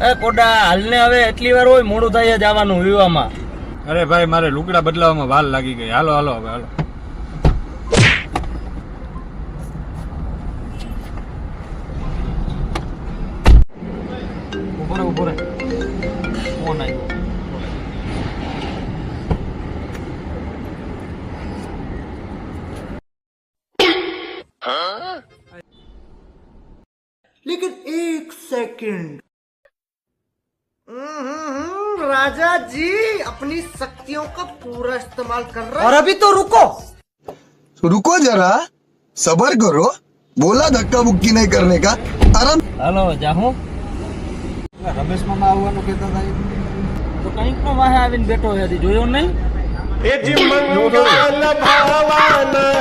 એ કોડા હાલને હવે એટલી વાર હોય મોડું થાય જવાનું વિવામાં અરે ભાઈ મારે લુગડા બદલાવામાં વાર લાગી ગઈ હાલો હાલો હવે હાલો ઉભો રે ઉભો રે ફોન આવ્યો लेकिन एक सेकंड हम्म, राजा जी अपनी शक्तियों का पूरा इस्तेमाल कर रहा और अभी तो रुको रुको जरा सबर करो बोला धक्का मुक्की नहीं करने का आराम હાલો જાહું રમેશ મામા આવવાનું કહેતા હતા તો કંઈક નો વાહે આવીને બેઠો છે હજી જોયો નહીં એ જી મંગલ ભવન મંગલ